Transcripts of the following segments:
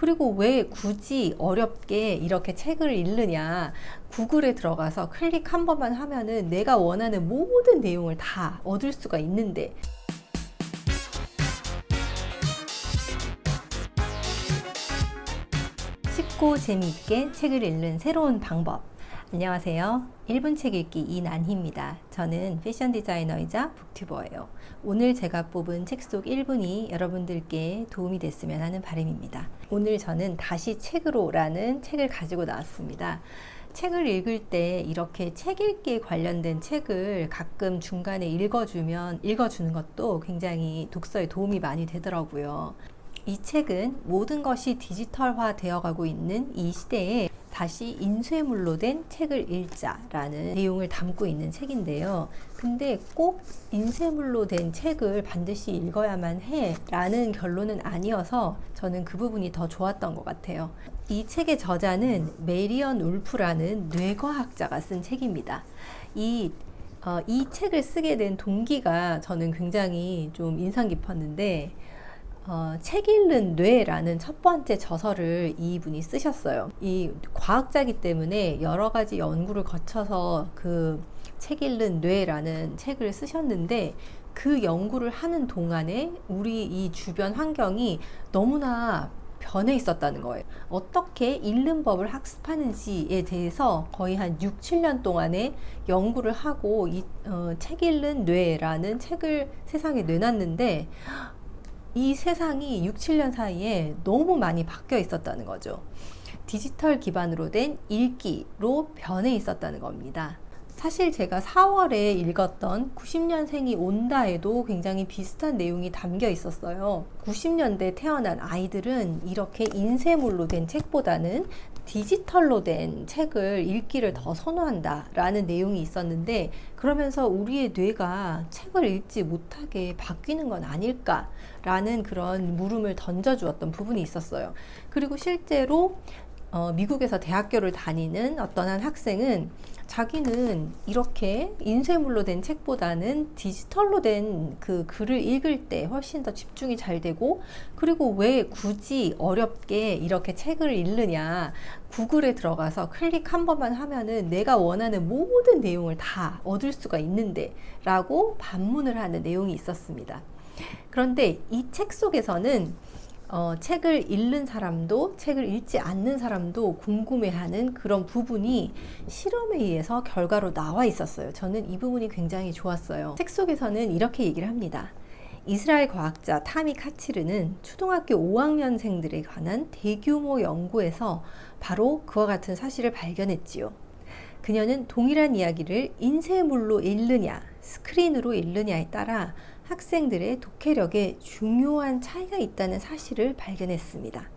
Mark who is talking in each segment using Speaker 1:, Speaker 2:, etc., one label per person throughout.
Speaker 1: 그리고 왜 굳이 어렵게 이렇게 책을 읽느냐. 구글에 들어가서 클릭 한 번만 하면은 내가 원하는 모든 내용을 다 얻을 수가 있는데 쉽고 재미있게 책을 읽는 새로운 방법. 안녕하세요. 1분 책 읽기 이난희입니다. 저는 패션 디자이너이자 북튜버예요. 오늘 제가 뽑은 책 속 1분이 여러분들께 도움이 됐으면 하는 바람입니다. 오늘 저는 다시 책으로라는 책을 가지고 나왔습니다. 책을 읽을 때 이렇게 책 읽기에 관련된 책을 가끔 중간에 읽어주면 읽어주는 것도 굉장히 독서에 도움이 많이 되더라고요. 이 책은 모든 것이 디지털화 되어 가고 있는 이 시대에 다시 인쇄물로 된 책을 읽자라는 내용을 담고 있는 책인데요. 근데 꼭 인쇄물로 된 책을 반드시 읽어야만 해 라는 결론은 아니어서 저는 그 부분이 더 좋았던 것 같아요. 이 책의 저자는 메리언 울프라는 뇌과학자가 쓴 책입니다. 이 어, 이 책을 쓰게 된 동기가 저는 굉장히 좀 인상 깊었는데 어, 책 읽는 뇌라는 첫 번째 저서를 이분이 쓰셨어요. 이 과학자기 때문에 여러 가지 연구를 거쳐서 그 책 읽는 뇌라는 책을 쓰셨는데 그 연구를 하는 동안에 우리 이 주변 환경이 너무나 변해 있었다는 거예요. 어떻게 읽는 법을 학습하는지에 대해서 거의 한 6, 7년 동안에 연구를 하고 이, 어, 책 읽는 뇌라는 책을 세상에 내놨는데 이 세상이 6, 7년 사이에 너무 많이 바뀌어 있었다는 거죠. 디지털 기반으로 된 읽기로 변해 있었다는 겁니다. 사실 제가 4월에 읽었던 90년생이 온다에도 굉장히 비슷한 내용이 담겨 있었어요. 90년대 태어난 아이들은 이렇게 인쇄물로 된 책보다는 디지털로 된 책을 읽기를 더 선호한다라는 내용이 있었는데 그러면서 우리의 뇌가 책을 읽지 못하게 바뀌는 건 아닐까라는 그런 물음을 던져주었던 부분이 있었어요. 그리고 실제로 어, 미국에서 대학교를 다니는 어떤 한 학생은 자기는 이렇게 인쇄물로 된 책보다는 디지털로 된 그 글을 읽을 때 훨씬 더 집중이 잘 되고 그리고 왜 굳이 어렵게 이렇게 책을 읽느냐 구글에 들어가서 클릭 한 번만 하면은 내가 원하는 모든 내용을 다 얻을 수가 있는데 라고 반문을 하는 내용이 있었습니다. 그런데 이 책 속에서는 어, 책을 읽는 사람도 책을 읽지 않는 사람도 궁금해하는 그런 부분이 실험에 의해서 결과로 나와 있었어요. 저는 이 부분이 굉장히 좋았어요. 책 속에서는 이렇게 얘기를 합니다. 이스라엘 과학자 타미 카치르는 초등학교 5학년생들에 관한 대규모 연구에서 바로 그와 같은 사실을 발견했지요. 그녀는 동일한 이야기를 인쇄물로 읽느냐, 스크린으로 읽느냐에 따라 학생들의 독해력에 중요한 차이가 있다는 사실을 발견했습니다.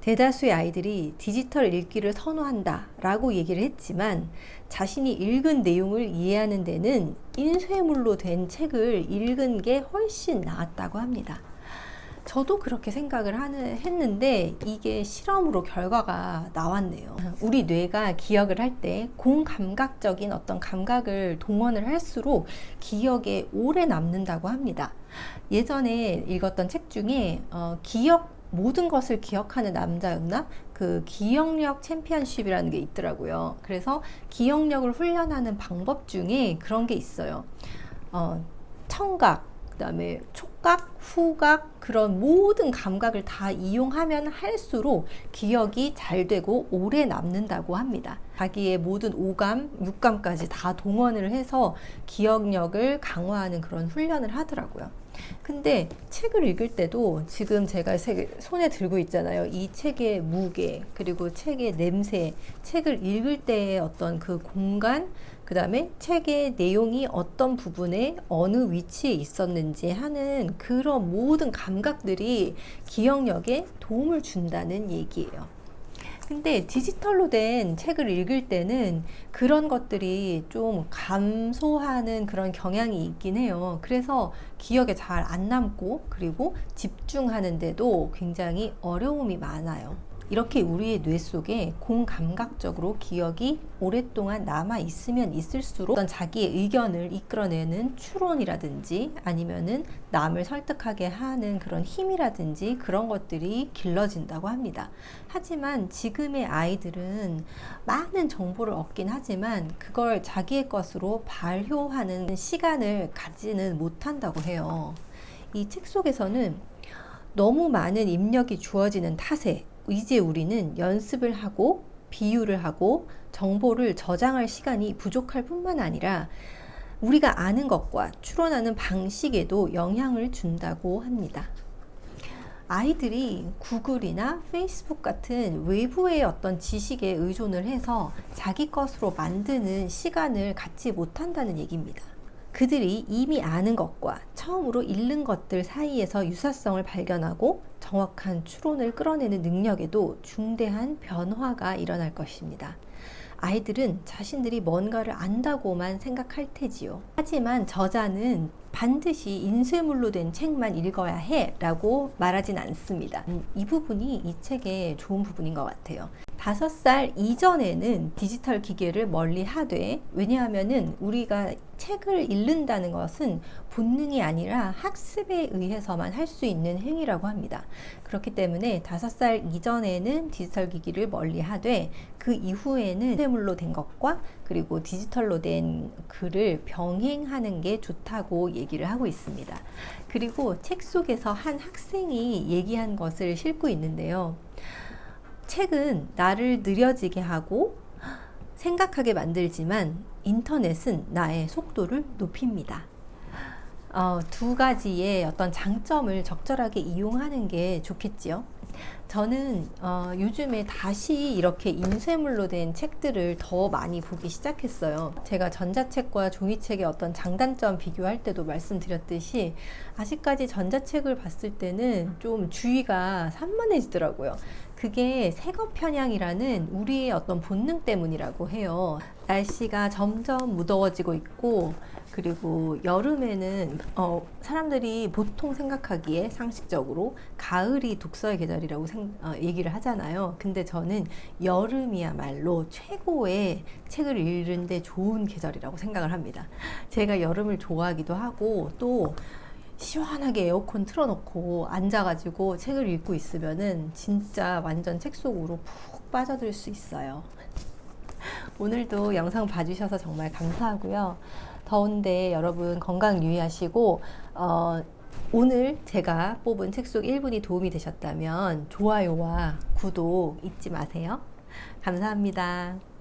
Speaker 1: 대다수의 아이들이 디지털 읽기를 선호한다 라고 얘기를 했지만 자신이 읽은 내용을 이해하는 데는 인쇄물로 된 책을 읽은 게 훨씬 나았다고 합니다. 저도 그렇게 생각을 하는, 했는데 이게 실험으로 결과가 나왔네요. 우리 뇌가 기억을 할 때 공감각적인 어떤 감각을 동원을 할수록 기억에 오래 남는다고 합니다. 예전에 읽었던 책 중에 어, 기억 모든 것을 기억하는 남자였나? 그 기억력 챔피언십이라는 게 있더라고요. 그래서 기억력을 훈련하는 방법 중에 그런 게 있어요. 어, 청각, 그다음에 촉각, 후각 그런 모든 감각을 다 이용하면 할수록 기억이 잘 되고 오래 남는다고 합니다. 자기의 모든 오감, 육감까지 다 동원을 해서 기억력을 강화하는 그런 훈련을 하더라고요. 근데 책을 읽을 때도 지금 제가 손에 들고 있잖아요. 이 책의 무게, 그리고 책의 냄새, 책을 읽을 때의 어떤 그 공간, 그 다음에 책의 내용이 어떤 부분에 어느 위치에 있었는지 하는 그런 모든 감각들이 기억력에 도움을 준다는 얘기예요. 근데 디지털로 된 책을 읽을 때는 그런 것들이 좀 감소하는 그런 경향이 있긴 해요. 그래서 기억에 잘 안 남고 그리고 집중하는데도 굉장히 어려움이 많아요. 이렇게 우리의 뇌 속에 공감각적으로 기억이 오랫동안 남아 있으면 있을수록 어떤 자기의 의견을 이끌어내는 추론이라든지 아니면은 남을 설득하게 하는 그런 힘이라든지 그런 것들이 길러진다고 합니다. 하지만 지금의 아이들은 많은 정보를 얻긴 하지만 그걸 자기의 것으로 발효하는 시간을 갖지는 못한다고 해요. 이 책 속에서는 너무 많은 입력이 주어지는 탓에 이제 우리는 연습을 하고 비유를 하고 정보를 저장할 시간이 부족할 뿐만 아니라 우리가 아는 것과 추론하는 방식에도 영향을 준다고 합니다. 아이들이 구글이나 페이스북 같은 외부의 어떤 지식에 의존을 해서 자기 것으로 만드는 시간을 갖지 못한다는 얘기입니다. 그들이 이미 아는 것과 처음으로 읽는 것들 사이에서 유사성을 발견하고 정확한 추론을 끌어내는 능력에도 중대한 변화가 일어날 것입니다. 아이들은 자신들이 뭔가를 안다고만 생각할 테지요. 하지만 저자는 반드시 인쇄물로 된 책만 읽어야 해 라고 말하진 않습니다. 음, 이 부분이 이 책의 좋은 부분인 것 같아요. 다섯 살 이전에는 디지털 기계를 멀리 하되 왜냐하면은 우리가 책을 읽는다는 것은 본능이 아니라 학습에 의해서만 할 수 있는 행위라고 합니다. 그렇기 때문에 다섯 살 이전에는 디지털 기기를 멀리 하되 그 이후에는 세물로 된 것과 그리고 디지털로 된 글을 병행하는 게 좋다고 얘기를 하고 있습니다. 그리고 책 속에서 한 학생이 얘기한 것을 싣고 있는데요. 책은 나를 느려지게 하고 생각하게 만들지만 인터넷은 나의 속도를 높입니다. 어, 두 가지의 어떤 장점을 적절하게 이용하는 게 좋겠지요. 저는 어, 요즘에 다시 이렇게 인쇄물로 된 책들을 더 많이 보기 시작했어요. 제가 전자책과 종이책의 어떤 장단점 비교할 때도 말씀드렸듯이 아직까지 전자책을 봤을 때는 좀 주의가 산만해지더라고요. 그게 색업 편향이라는 우리의 어떤 본능 때문이라고 해요. 날씨가 점점 무더워지고 있고 그리고 여름에는 어, 사람들이 보통 생각하기에 상식적으로 가을이 독서의 계절이라고 생, 어, 얘기를 하잖아요. 근데 저는 여름이야말로 최고의 책을 읽는데 좋은 계절이라고 생각을 합니다. 제가 여름을 좋아하기도 하고 또 시원하게 에어컨 틀어놓고 앉아가지고 책을 읽고 있으면은 진짜 완전 책 속으로 푹 빠져들 수 있어요. 오늘도 영상 봐주셔서 정말 감사하고요. 더운데 여러분 건강 유의하시고, 어, 오늘 제가 뽑은 책 속 1분이 도움이 되셨다면 좋아요와 구독 잊지 마세요. 감사합니다.